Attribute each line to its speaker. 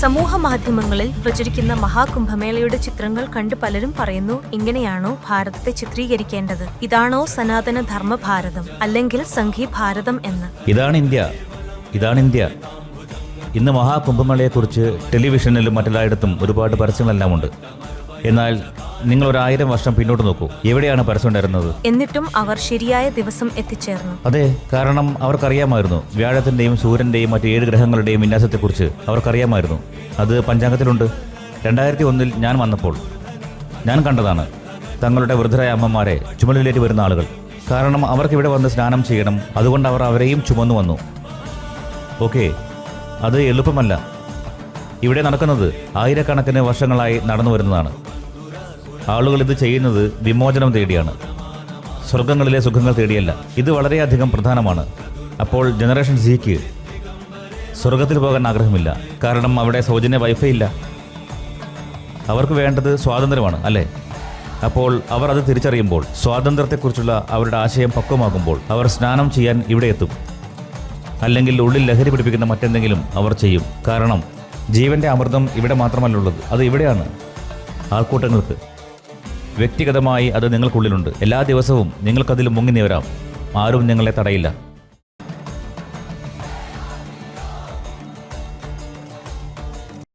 Speaker 1: സമൂഹ മാധ്യമങ്ങളിൽ പ്രചരിക്കുന്ന മഹാകുംഭമേളയുടെ ചിത്രങ്ങൾ കണ്ട് പലരും പറയുന്നു ഇങ്ങനെയാണോ ഭാരതത്തെ ചിത്രീകരിക്കേണ്ടത്? ഇതാണോ സനാതന ധർമ്മ ഭാരതം അല്ലെങ്കിൽ സംഘി ഭാരതം എന്ന്?
Speaker 2: ഇതാണ് ഇന്ത്യ. ഇതാണ് ഇന്ത്യ. ഇന്ന് മഹാകുംഭമേളയെക്കുറിച്ച് ടെലിവിഷനിലും മറ്റെല്ലായിടത്തും ഒരുപാട് പരസ്യങ്ങളെല്ലാം ഉണ്ട് എന്നാൽ നിങ്ങൾ ഒരു ആയിരം വർഷം പിന്നോട്ട് നോക്കൂ. എവിടെയാണ് പരസ്യം ഉണ്ടായിരുന്നത്?
Speaker 1: എന്നിട്ടും അവർ ശരിയായ ദിവസം എത്തിച്ചേർന്നു.
Speaker 2: അതെ കാരണം അവർക്കറിയാമായിരുന്നു. വ്യാഴത്തിന്റെയും സൂര്യന്റെയും മറ്റു ഏഴ് ഗ്രഹങ്ങളുടെയും വിന്യാസത്തെക്കുറിച്ച് അവർക്കറിയാമായിരുന്നു. അത് പഞ്ചാംഗത്തിലുണ്ട്. രണ്ടായിരത്തി ഒന്നിൽ ഞാൻ വന്നപ്പോൾ ഞാൻ കണ്ടതാണ് തങ്ങളുടെ വൃദ്ധരായ അമ്മമാരെ ചുമലിലേറ്റ് വരുന്ന ആളുകൾ. കാരണം അവർക്ക് ഇവിടെ വന്ന് സ്നാനം ചെയ്യണം. അതുകൊണ്ട് അവർ അവരെയും ചുമന്നു വന്നു. ഓക്കെ അത് എളുപ്പമല്ല. ഇവിടെ നടക്കുന്നത് ആയിരക്കണക്കിന് വർഷങ്ങളായി നടന്നു വരുന്നതാണ്. ആളുകൾ ഇത് ചെയ്യുന്നത് വിമോചനം തേടിയാണ്. സ്വർഗങ്ങളിലെ സുഖങ്ങൾ തേടിയല്ല. ഇത് വളരെയധികം പ്രധാനമാണ്. അപ്പോൾ ജനറേഷൻ സിക്ക് സ്വർഗത്തിൽ പോകാൻ ആഗ്രഹമില്ല. കാരണം അവിടെ സൗജന്യ വൈഫൈ ഇല്ല. അവർക്ക് വേണ്ടത് സ്വാതന്ത്ര്യമാണ് അല്ലേ? അപ്പോൾ അവർ അത് തിരിച്ചറിയുമ്പോൾ സ്വാതന്ത്ര്യത്തെക്കുറിച്ചുള്ള അവരുടെ ആശയം പക്വമാകുമ്പോൾ അവർ സ്നാനം ചെയ്യാൻ ഇവിടെ എത്തും. അല്ലെങ്കിൽ ഉള്ളിൽ ലഹരി പിടിപ്പിക്കുന്ന മറ്റെന്തെങ്കിലും അവർ ചെയ്യും. കാരണം ജീവന്റെ അമൃതം ഇവിടെ മാത്രമല്ലുള്ളത് അത് ഇവിടെയാണ് ആൾക്കൂട്ടങ്ങൾക്ക്. വ്യക്തിഗതമായി അത് നിങ്ങൾക്കുള്ളിലുണ്ട്. എല്ലാ ദിവസവും നിങ്ങൾക്കതിൽ മുങ്ങി നിവരാം. ആരും നിങ്ങളെ തടയില്ല.